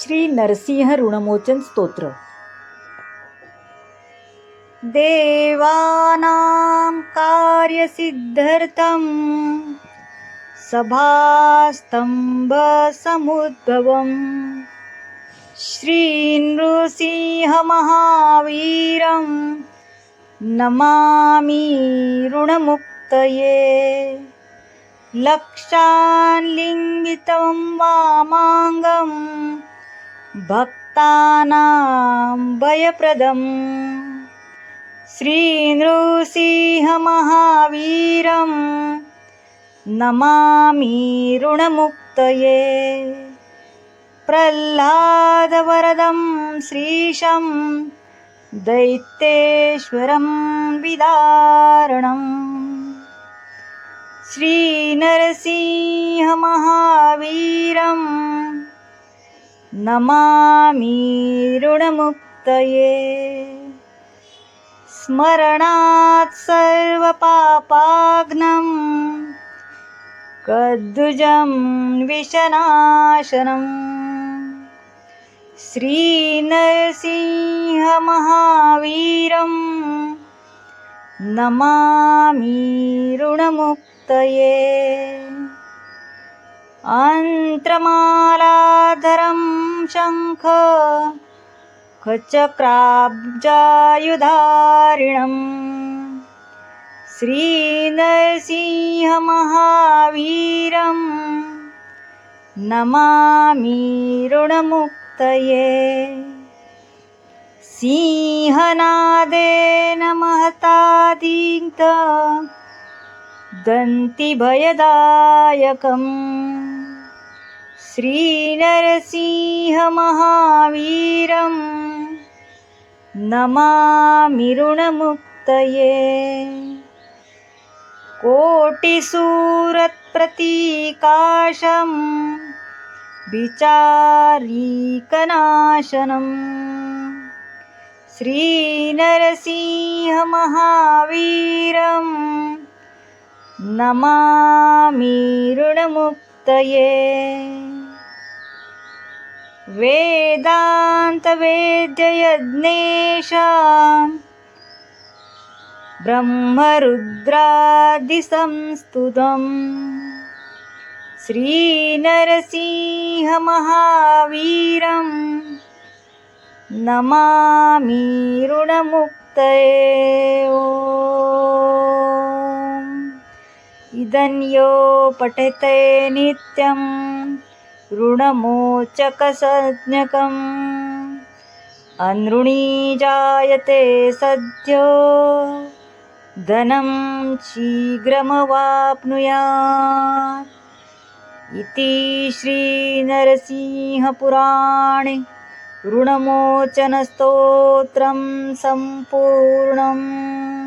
श्री नरसिंह ऋणमोचन स्तोत्र. देवानां कार्यसिद्धर्थं सभास्तम्भसमुद्भवम् श्रीनृसिंहमहावीरं नमामि ऋणमुक्तये. लक्षाल्लिङ्गितं वामाङ्गम् भक्तानां भयप्रदम् श्रीनृसिंहमहावीरं नमामि ऋणमुक्तये। प्रह्लादवरदं श्रीशं दैत्येश्वरं विदारणम्। श्रीनरसिंहमहावीरं नमामि ऋणमुक्तये। स्मरणात् सर्वपापाग्नं कद्दुजं विशनाशनम् श्रीनरसिंहमहावीरं नमामि ऋणमुक्तये। अन्त्रमालाधरं शङ्ख खचक्राब्जायुधारिणम् श्रीनरसिंहमहावीरं नमामि ऋणमुक्तये। सिंहनादेन महतादीन्त दन्तिभयदायकम् श्रीनरसिंहमहावीरं नमामि ऋणमुक्तये कोटिसूरत्प्रतीकाशं विचारीकनाशनम् श्रीनरसिंहमहावीरं नमामि ऋणमुक्तये वेदान्तवेद्ययज्ञेशा ब्रह्मरुद्रादिसंस्तुतम् श्रीनरसिंहमहावीरं नमामि ऋणमुक्तये। ॐ इदं यो पठते नित्यं ऋणमोचकसज्ञकम्। अनृणी जायते सद्यो। धनं शीघ्रमवाप्नुयात्। इति श्रीनरसिंहपुराणे ऋणमोचनस्तोत्रं सम्पूर्णम्।